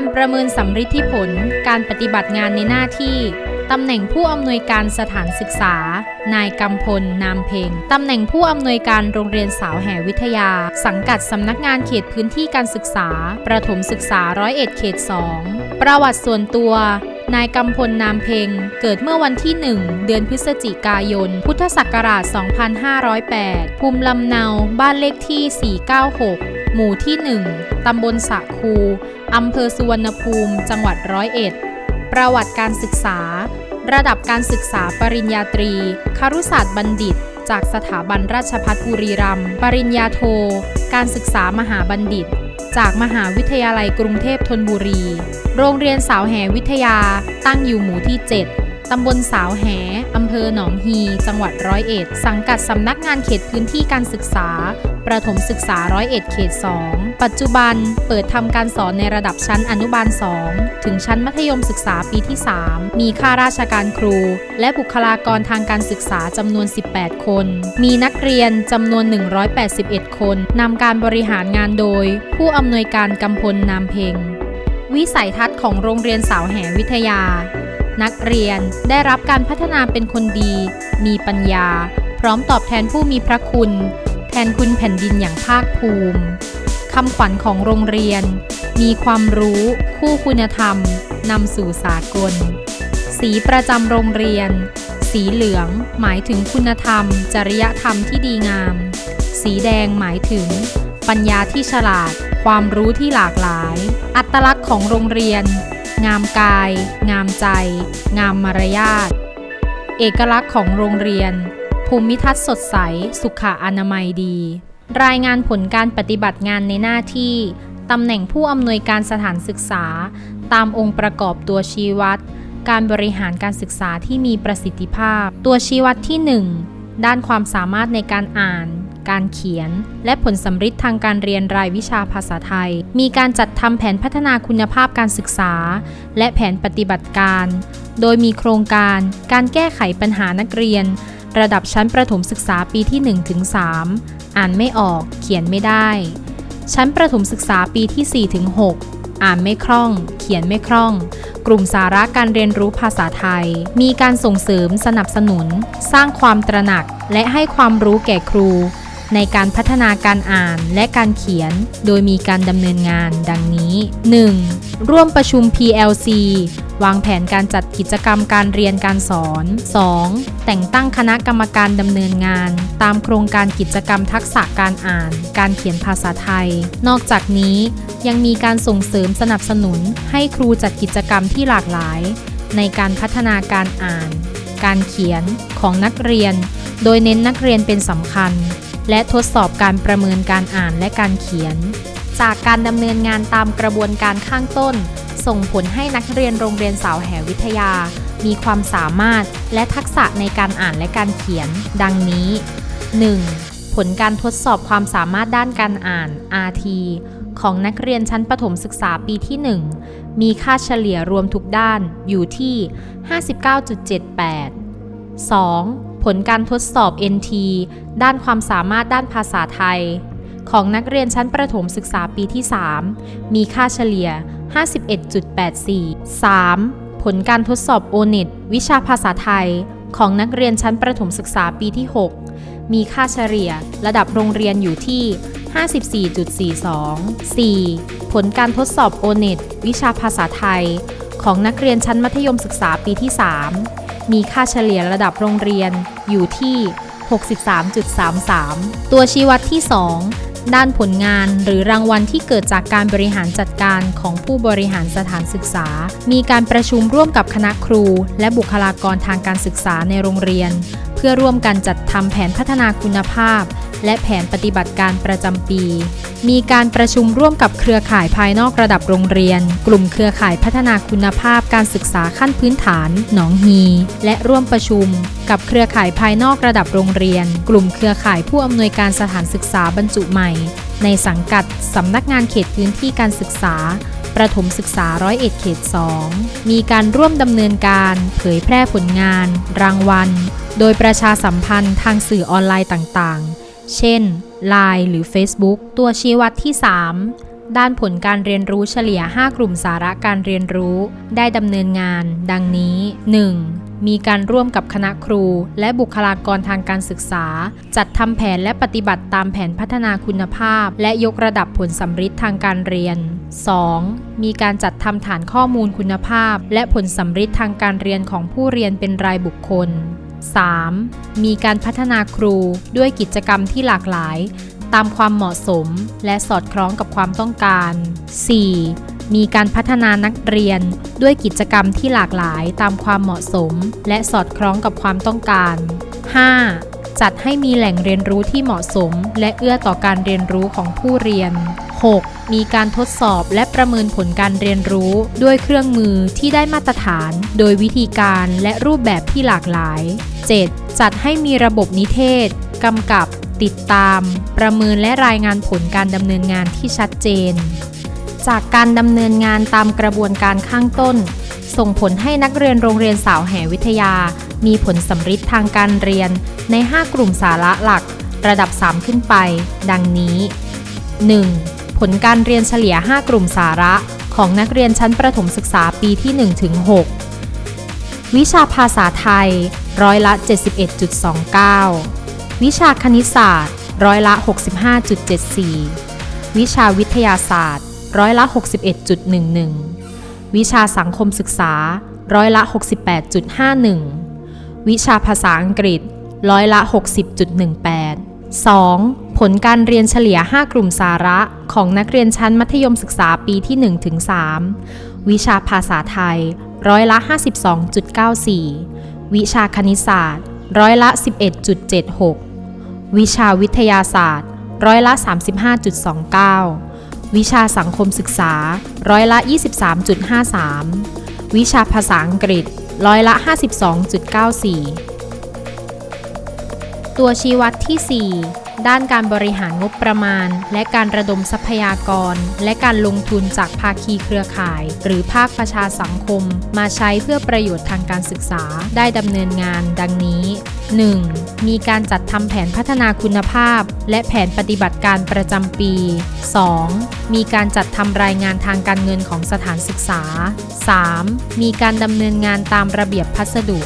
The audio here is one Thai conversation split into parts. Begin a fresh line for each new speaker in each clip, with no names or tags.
การประเมินสำฤทธิผล การปฏิบัติงานในหน้าที่ ตำแหน่งผู้อำนวยการสถานศึกษา นายกำพล นามเพงตำแหน่งผู้อำนวยการโรงเรียนสาวแห่วิทยา สังกัดสำนักงานเขตพื้นที่การศึกษา ประถมศึกษาร้อยเอ็ดเขต2ประวัติส่วนตัวนายกำพลนามเพงเกิดเมื่อวันที่ 1 เดือนพฤศจิกายน พุทธศักราช 2508 ภูมิลำเนา บ้านเลขที่ 496 หมู่ที่ 1 ตำบลสะคูอำเภอสุวรรณภูมิ จังหวัดร้อยเอ็ด ประวัติการศึกษา ระดับการศึกษาปริญญาตรี ครุศาสตร์บัณฑิต จากสถาบันราชภัฏบุรีรัมย์ ปริญญาโท การศึกษามหาบัณฑิต จากมหาวิทยาลัยกรุงเทพธนบุรี โรงเรียนสาวแหวิทยา ตั้งอยู่หมู่ที่ 7 ตำบลสาวแหอำเภอหนองฮี จังหวัดร้อยเอ็ด สังกัดสำนักงานเขตพื้นที่การศึกษา ประถมศึกษาร้อยเอ็ดเขต 2 ปัจจุบันเปิดทำการสอนในระดับชั้นอนุบาล 2 ถึงชั้นมัธยมศึกษาปีที่ 3 มีข้าราชการครู และบุคลากรทางการศึกษาจำนวน 18 คน มีนักเรียนจำนวน 181 คนนำการบริหารงานโดย ผู้อำนวยการกำพลนามเพ็งวิสัยทัศน์ของโรงเรียนสาวแห่วิทยา นักเรียนได้รับการพัฒนาเป็นคนดี มีปัญญา พร้อมตอบแทนผู้มีพระคุณ แทนคุณแผ่นดินอย่างภาคภูมิคำขวัญของโรงเรียน มีความรู้ คู่คุณธรรมนำสู่สากล สีประจำโรงเรียน สีเหลือง หมายถึงคุณธรรม จริยธรรมที่ดีงาม สีแดงหมายถึง ปัญญาที่ฉลาด ความรู้ที่หลากหลาย อัตลักษณ์ของโรงเรียน งามกาย งามใจ งามมารยาท เอกลักษณ์ของโรงเรียน ภูมิทัศน์สดใส สุขอนามัยดี รายงานผลการปฏิบัติงานในหน้าที่ ตำแหน่งผู้อำนวยการสถานศึกษา ตามองค์ประกอบตัวชี้วัด การบริหารการศึกษาที่มีประสิทธิภาพ ตัวชี้วัดที่ 1 ด้านความสามารถในการอ่าน การเขียน และผลสำฤทธิ์ทางการเรียนรายวิชาภาษาไทย มีการจัดทำแผนพัฒนาคุณภาพการศึกษา และแผนปฏิบัติการ โดยมีโครงการการแก้ไขปัญหานักเรียน ระดับชั้นประถมศึกษาปีที่ 1-3 อ่านไม่ออกเขียนไม่ได้ ชั้นประถมศึกษาปีที่ 4-6อ่านไม่คล่อง เขียนไม่คล่อง กลุ่มสาระการเรียนรู้ภาษาไทย มีการส่งเสริมสนับสนุน สร้างความตระหนัก และให้ความรู้แก่ครู ในการพัฒนาการอ่านและการเขียน โดยมีการดำเนินงานดังนี้ 1. ร่วมประชุม PLC วางแผนการจัดกิจกรรมการเรียนการสอน 2. แต่งตั้งคณะกรรมการดำเนินงาน ตามโครงการกิจกรรมทักษะการอ่าน การเขียนภาษาไทย นอกจากนี้ยังมีการส่งเสริมสนับสนุน ให้ครูจัดกิจกรรมที่หลากหลาย ในการพัฒนาการอ่าน การเขียนของนักเรียน โดยเน้นนักเรียนเป็นสำคัญ และทดสอบการประเมินการอ่านและการเขียน จากการดำเนินงานตามกระบวนการข้างต้น ส่งผลให้นักเรียนโรงเรียนสาวแหวิทยา มีความสามารถและทักษะในการอ่านและการเขียน ดังนี้ 1. ผลการทดสอบความสามารถด้านการอ่าน RT ของนักเรียนชั้นประถมศึกษาปีที่ 1 มีค่าเฉลี่ยรวมทุกด้านอยู่ที่ 59.78 2. ผลการทดสอบ NT ด้านความสามารถด้านภาษาไทย ของนักเรียนชั้นประถมศึกษาปีที่ 3 มีค่าเฉลี่ย 51.84 3. ผลการทดสอบ O-NET วิชาภาษาไทย ของนักเรียนชั้นประถมศึกษาปีที่ 6 มีค่าเฉลี่ย ระดับโรงเรียนอยู่ที่54.42 4. ผลการทดสอบ O-NET วิชาภาษาไทย ของนักเรียนชั้นมัธยมศึกษาปีที่ 3 มีค่าเฉลี่ยระดับโรงเรียนอยู่ที่ 63.33 ตัวชี้วัดที่ 2 ด้านผลงานหรือรางวัลที่เกิดจากการบริหารจัดการของผู้บริหารสถานศึกษา มีการประชุมร่วมกับคณะครู และบุคลากรทางการศึกษาในโรงเรียน เพื่อร่วมกันจัดทำแผนพัฒนาคุณภาพ และแผนปฏิบัติการประจำปี มีการประชุมร่วมกับเครือข่ายภายนอกระดับโรงเรียน กลุ่มเครือข่ายพัฒนาคุณภาพการศึกษาขั้นพื้นฐาน หนองฮี และร่วมประชุม กับเครือข่ายภายนอกระดับโรงเรียน กลุ่มเครือข่ายผู้อำนวยการสถานศึกษาบรรจุใหม่ ในสังกัดสำนักงานเขตพื้นที่การศึกษา ประถมศึกษาร้อยเอ็ดเขต 2 มีการร่วมดำเนินการเผยแพร่ผลงาน รางวัล โดยประชาสัมพันธ์ทางสื่อออนไลน์ต่างๆ เช่น Line หรือ Facebook ตัวชี้วัดที่ 3 ด้านผลการเรียนรู้เฉลี่ย 5 กลุ่มสาระการเรียนรู้ ได้ดำเนินงาน ดังนี้ 1. มีการร่วมกับคณะครู และบุคลากรทางการศึกษา จัดทำแผนและปฏิบัติตามแผนพัฒนาคุณภาพ และยกระดับผลสัมฤทธิ์ทางการเรียน 2. มีการจัดทำฐานข้อมูลคุณภาพ และผลสัมฤทธิ์ทางการเรียนของผู้เรียนเป็นรายบุคคล 3. มีการพัฒนาครูด้วยกิจกรรมที่หลากหลาย ตามความเหมาะสมและสอดคล้องกับความต้องการ 4. มีการพัฒนานักเรียนด้วยกิจกรรมที่หลากหลายตามความเหมาะสม และสอดคล้องกับความต้องการ 5. จัดให้มีแหล่งเรียนรู้ที่เหมาะสม และเอื้อต่อการเรียนรู้ของผู้เรียน 6. มีการทดสอบและประเมินผลการเรียนรู้ ด้วยเครื่องมือที่ได้มาตรฐาน โดยวิธีการและรูปแบบที่หลากหลาย 7. จัดให้มีระบบนิเทศ กำกับ ติดตาม ประเมินและรายงานผลการดำเนินงานที่ชัดเจน จากการดำเนินงานตามกระบวนการข้างต้น ส่งผลให้นักเรียนโรงเรียนสาวแห่วิทยา มีผลสำฤทธิ์ทางการเรียนใน 5 กลุ่มสาระหลัก ระดับ 3 ขึ้นไป ดังนี้ 1. ผลการเรียนเฉลี่ย 5 กลุ่มสาระ ของนักเรียนชั้นประถมศึกษาปีที่1ถึง6วิชาภาษาไทยร้อยละ 71.29 วิชาคณิตศาสตร์ ร้อยละ 65.74 วิชาวิทยาศาสตร์ ร้อยละ 61.11 วิชาสังคมศึกษา ร้อยละ 68.51 วิชาภาษาอังกฤษ ร้อยละ 60.18 2. ผลการเรียนเฉลี่ย 5 กลุ่มสาระของนักเรียนชั้นมัธยมศึกษาปีที่1ถึง3วิชาภาษาไทย ร้อยละ 52.94 วิชาคณิตศาสตร์ ร้อยละ 11.76 วิชาวิทยาศาสตร์ ร้อยละ 35.29 วิชาสังคมศึกษา ร้อยละ 23.53 วิชาภาษาอังกฤษ ร้อยละ 52.94 ตัวชี้วัดที่ 4 ด้านการบริหารงบประมาณ และการระดมทรัพยากร และการลงทุนจากภาคีเครือข่าย หรือภาคประชาสังคม มาใช้เพื่อประโยชน์ทางการศึกษาได้ดำเนินงานดังนี้ 1. มีการจัดทำแผนพัฒนาคุณภาพ และแผนปฏิบัติการประจำปี 2. มีการจัดทำรายงานทางการเงินของสถานศึกษา 3. มีการดำเนินงานตามระเบียบพัสดุ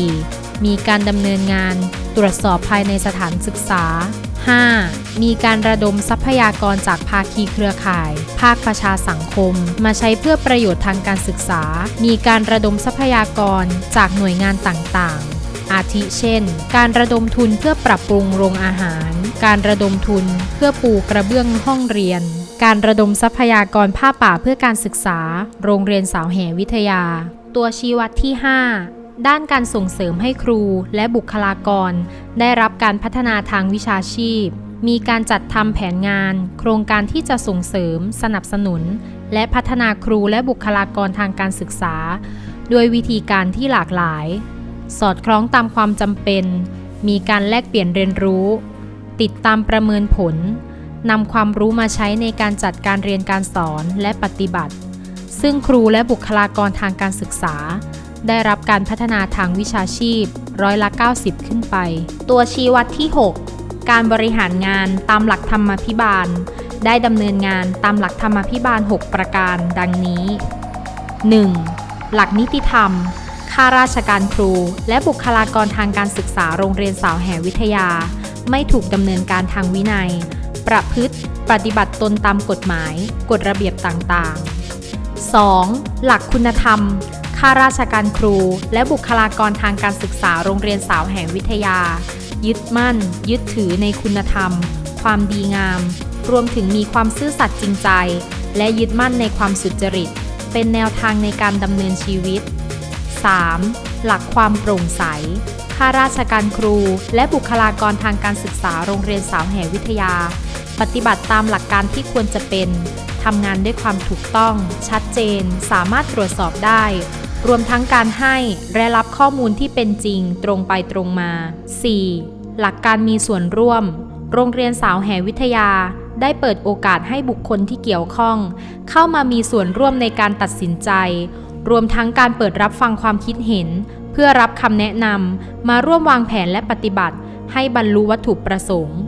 4. มีการดำเนินงานตรวจสอบภายในสถานศึกษา 5. มีการระดมทรัพยากรจากภาคีเครือข่าย ภาคประชาสังคม มาใช้เพื่อประโยชน์ทางการศึกษา มีการระดมทรัพยากรจากหน่วยงานต่างๆ อาทิเช่น การระดมทุนเพื่อปรับปรุงโรงอาหาร การระดมทุนเพื่อปูกระเบื้องห้องเรียน การระดมทรัพยากรผ้าป่าเพื่อการศึกษา โรงเรียนสาวแห่วิทยา ตัวชี้วัดที่ 5 ด้านการส่งเสริมให้ครูและบุคลากร ได้รับการพัฒนาทางวิชาชีพ มีการจัดทำแผนงาน โครงการที่จะส่งเสริม สนับสนุน และพัฒนาครูและบุคลากรทางการศึกษา ด้วยวิธีการที่หลากหลาย สอดคล้องตามความจำเป็น มีการแลกเปลี่ยนเรียนรู้ ติดตามประเมินผลนำความรู้มาใช้ในการจัดการเรียนการสอนและปฏิบัติ ซึ่งครูและบุคลากรทางการศึกษา ได้รับการพัฒนาทางวิชาชีพร้อยละ 90 ขึ้นไป ตัวชี้วัดที่ 6 การบริหารงานตามหลักธรรมาภิบาล ได้ดำเนินงานตามหลักธรรมาภิบาล 6 ประการ ดังนี้ 1. หลักนิติธรรมข้าราชการครู และบุคลากรทางการศึกษาโรงเรียนสาวแห่วิทยา ไม่ถูกดำเนินการทางวินัย ประพฤติ ปฏิบัติตนตามกฎหมาย กฎระเบียบต่างๆ 2. หลักคุณธรรม ข้าราชการครู และบุคลากรทางการศึกษาโรงเรียนสาวแห่งวิทยา ยึดมั่น ยึดถือในคุณธรรม ความดีงาม รวมถึงมีความซื่อสัตย์จริงใจ และยึดมั่นในความสุจริต เป็นแนวทางในการดำเนินชีวิต 3. หลักความโปร่งใสข้าราชการครู และบุคลากรทางการศึกษาโรงเรียนสาวแห่วิทยา ปฏิบัติตามหลักการที่ควรจะเป็นทำงานด้วยความถูกต้อง ชัดเจน สามารถตรวจสอบได้ รวมทั้งการให้และรับข้อมูลที่เป็นจริงตรงไปตรงมา 4. หลักการมีส่วนร่วม โรงเรียนสาวแห่วิทยา ได้เปิดโอกาสให้บุคคลที่เกี่ยวข้อง เข้ามามีส่วนร่วมในการตัดสินใจ รวมทั้งการเปิดรับฟังความคิดเห็น เพื่อรับคำแนะนำมาร่วมวางแผนและปฏิบัติ ให้บรรลุวัตถุประสงค์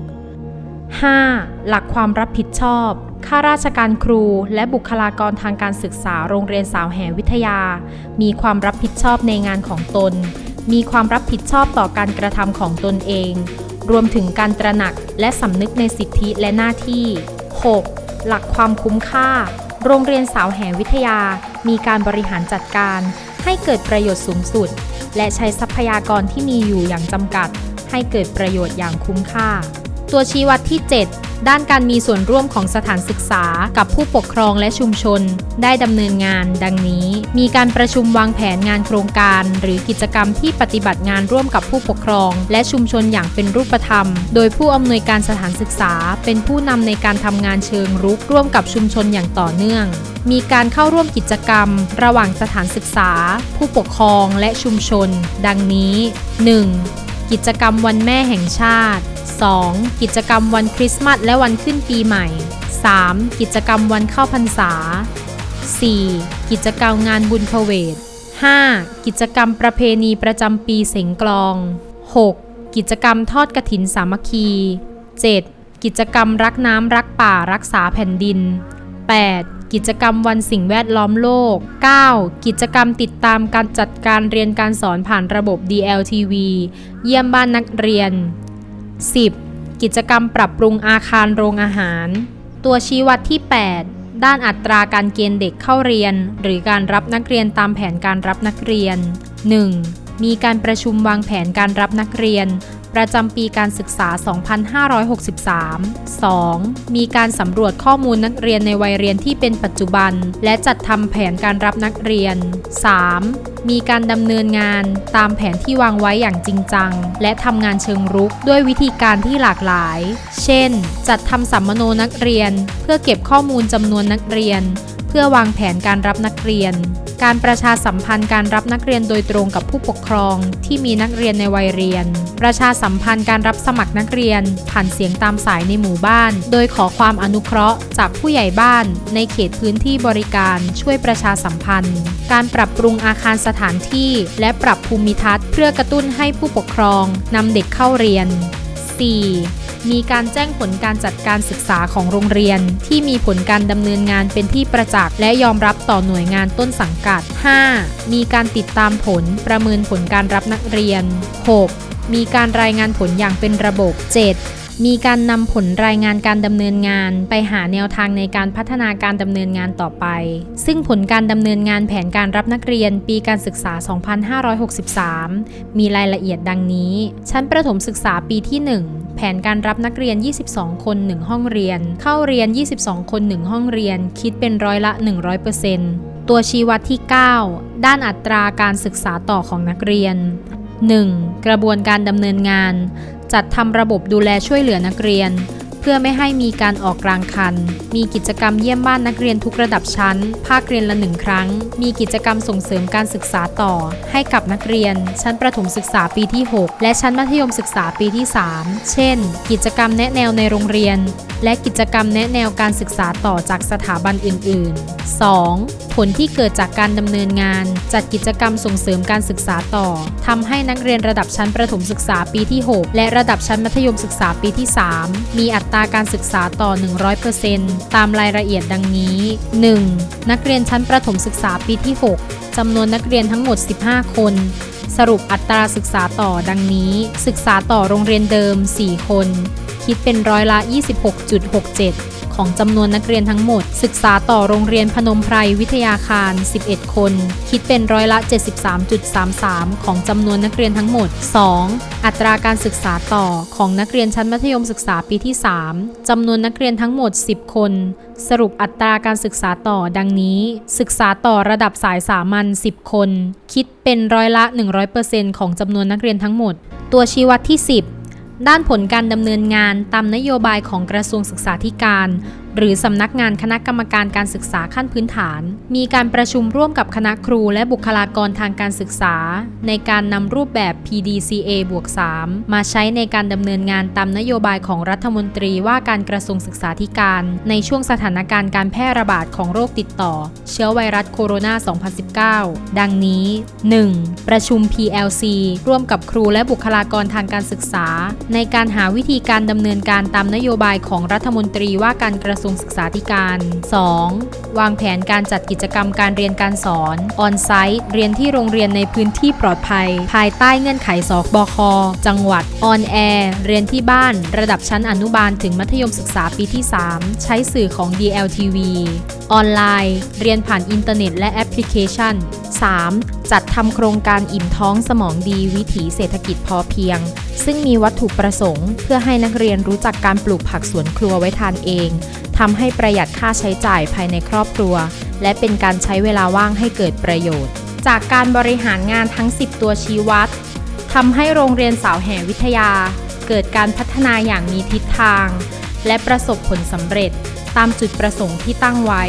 5. หลักความรับผิดชอบ ข้าราชการครูและบุคลากรทางการศึกษาโรงเรียนสาวแห่วิทยา มีความรับผิดชอบในงานของตน มีความรับผิดชอบต่อการกระทำของตนเอง รวมถึงการตระหนักและสำนึกในสิทธิและหน้าที่ 6. หลักความคุ้มค่า โรงเรียนสาวแห่วิทยา มีการบริหารจัดการ ให้เกิดประโยชน์สูงสุด และใช้ทรัพยากรที่มีอยู่อย่างจำกัด ให้เกิดประโยชน์อย่างคุ้มค่า ตัวชี้วัดที่ 7 ด้านการมีส่วนร่วมของสถานศึกษากับผู้ปกครองและชุมชน ได้ดำเนินงาน ดังนี้ มีการประชุมวางแผนงานโครงการ หรือกิจกรรมที่ปฏิบัติงานร่วมกับผู้ปกครอง และชุมชนอย่างเป็นรูปธรรม โดยผู้อำนวยการสถานศึกษา เป็นผู้นำในการทำงานเชิงรุกร่วมกับชุมชนอย่างต่อเนื่องมีการเข้าร่วมกิจกรรม ระหว่างสถานศึกษา ผู้ปกครองและชุมชน ดังนี้ 1. กิจกรรมวันแม่แห่งชาติ 2. กิจกรรมวันคริสต์มาสและวันขึ้นปีใหม่ 3. กิจกรรมวันเข้าพรรษา 4. กิจกรรมงานบุญพเวท 5. กิจกรรมประเพณีประจำปีเสงกลอง 6. กิจกรรมทอดกระถินสามัคคี 7. กิจกรรมรักน้ำรักป่ารักษาแผ่นดิน 8. กิจกรรมวันสิ่งแวดล้อมโลก 9. กิจกรรมติดตามการจัดการเรียนการสอนผ่านระบบ DLTV เยี่ยมบ้านนักเรียน 10. กิจกรรมปรับปรุงอาคารโรงอาหาร ตัวชี้วัดที่ 8 ด้านอัตราการเกณฑ์เด็กเข้าเรียน หรือการรับนักเรียนตามแผนการรับนักเรียน 1. มีการประชุมวางแผนการรับนักเรียน ประจำปีการศึกษา 2563 2. มีการสำรวจข้อมูลนักเรียนในวัยเรียนที่เป็นปัจจุบัน และจัดทำแผนการรับนักเรียน 3. มีการดำเนินงานตามแผนที่วางไว้อย่างจริงจัง และทำงานเชิงรุกด้วยวิธีการที่หลากหลาย เช่น จัดทำสัมมโนนักเรียน เพื่อเก็บข้อมูลจำนวนนักเรียน เพื่อวางแผนการรับนักเรียน การประชาสัมพันธ์การรับนักเรียนโดยตรงกับผู้ปกครอง ที่มีนักเรียนในวัยเรียน ประชาสัมพันธ์การรับสมัครนักเรียน ผ่านเสียงตามสายในหมู่บ้าน โดยขอความอนุเคราะห์ จากผู้ใหญ่บ้าน ในเขตพื้นที่บริการช่วยประชาสัมพันธ์ การปรับปรุงอาคารสถานที่ และปรับภูมิทัศน์ เพื่อกระตุ้นให้ผู้ปกครองนำเด็กเข้าเรียน 4. มีการแจ้งผลการจัดการศึกษาของโรงเรียน ที่มีผลการดำเนินงานเป็นที่ประจักษ์และยอมรับต่อหน่วยงานต้นสังกัด 5. มีการติดตามผลประเมินผลการรับนักเรียน 6. มีการรายงานผลอย่างเป็นระบบ 7. มีการนำผลรายงานการดำเนินงาน ไปหาแนวทางในการพัฒนาการดำเนินงานต่อไป ซึ่งผลการดำเนินงานแผนการรับนักเรียนปีการศึกษา 2563 มีรายละเอียดดังนี้ ชั้นประถมศึกษาปีที่ 1 แผนการรับนักเรียน 22 คน 1 ห้องเรียน เข้าเรียน 22 คน 1 ห้องเรียน คิดเป็นร้อยละ 100%ตัวชี้วัดที่ 9 ด้านอัตราการศึกษาต่อของนักเรียน 1. กระบวนการดำเนินงาน จัดทำระบบดูแลช่วยเหลือนักเรียน พื่อไม่ให้มีการออกกลางคัน มีกิจกรรมเยี่ยมบ้านนักเรียนทุกระดับชั้น ภาคเรียนละหนึ่งครั้ง มีกิจกรรมส่งเสริมการศึกษาต่อ ให้กับนักเรียน ชั้นประถมศึกษาปีที่ 6 และชั้นมัธยมศึกษาปีที่ 3 เช่น กิจกรรมแนะแนวในโรงเรียน และกิจกรรมแนะแนวการศึกษาต่อจากสถาบันอื่น ๆ 2. ผลที่เกิดจากการดำเนินงาน จัดกิจกรรมส่งเสริมการศึกษาต่อทำให้นักเรียนระดับชั้นประถมศึกษาปีที่ 6 และระดับชั้นมัธยมศึกษาปีที่ 3 มีอัตราราการศึกษาต่อ 100%ตามรายละเอียดดังนี้ 1. นักเรียนชั้นประถมศึกษาปีที่ 6 จำนวนนักเรียนทั้งหมด 15 คน สรุปอัตราศึกษาต่อดังนี้ ศึกษาต่อโรงเรียนเดิม 4 คน คิดเป็นร้อยละ 26.67 ของจำนวนนักเรียนทั้งหมด ศึกษาต่อโรงเรียนพนมไพรวิทยาคาร 11 คน คิดเป็นร้อยละ 73.33 ของจำนวนนักเรียนทั้งหมด 2. อัตราการศึกษาต่อของนักเรียนชั้นมัธยมศึกษาปีที่ 3จำนวนนักเรียนทั้งหมด 10 คน สรุปอัตราการศึกษาต่อดังนี้ ศึกษาต่อระดับสายสามัญ 10 คน คิดเป็นร้อยละ 100%ของจำนวนนักเรียนทั้งหมด ตัวชี้วัดที่ 10 ด้านผลการดำเนินงานตามนโยบายของกระทรวงศึกษาธิการ หรือสำนักงานคณะกรรมการการศึกษาขั้นพื้นฐาน มีการประชุมร่วมกับคณะครูและบุคลากรทางการศึกษา ในการนำรูปแบบ PDCA บวก3มาใช้ในการดำเนินงานตามนโยบายของรัฐมนตรีว่าการกระทรวงศึกษาธิการ ในช่วงสถานการณ์การแพร่ระบาดของโรคติดต่อ เชื้อไวรัสโคโรนา 2019 ดังนี้ 1. ประชุม PLC ร่วมกับครูและบุคลากรทางการศึกษา ในการหาวิธีการดำเนินการตามนโยบายของรัฐมนตรีว่าการกระทรวงวงศึกษาธิการ 2. วางแผนการจัดกิจกรรมการเรียนการสอนออนไซต์เรียนที่โรงเรียนในพื้นที่ปลอดภัย ภายใต้เงื่อนไขสบคจังหวัดออนแอร์เรียนที่บ้าน ระดับชั้นอนุบาลถึงมัธยมศึกษาปีที่ 3 ใช้สื่อของ DLTV ออนไลน์ เรียนผ่านอินเทอร์เน็ตและแอป ลิเคชัน 3. จัดทำโครงการอิ่มท้องสมองดีวิถีเศรษฐกิจพอเพียง ซึ่งมีวัตถุประสงค์ เพื่อให้นักเรียนรู้จักการปลูกผักสวนครัวไว้ทานเองทำให้ประหยัดค่าใช้จ่ายภายในครอบครัว และเป็นการใช้เวลาว่างให้เกิดประโยชน์ จากการบริหารงานทั้ง 10 ตัวชี้วัดทำให้โรงเรียนสาวแห่วิทยา เกิดการพัฒนาอย่างมีทิศทาง และประสบผลสำเร็จตามจุดประสงค์ที่ตั้งไว้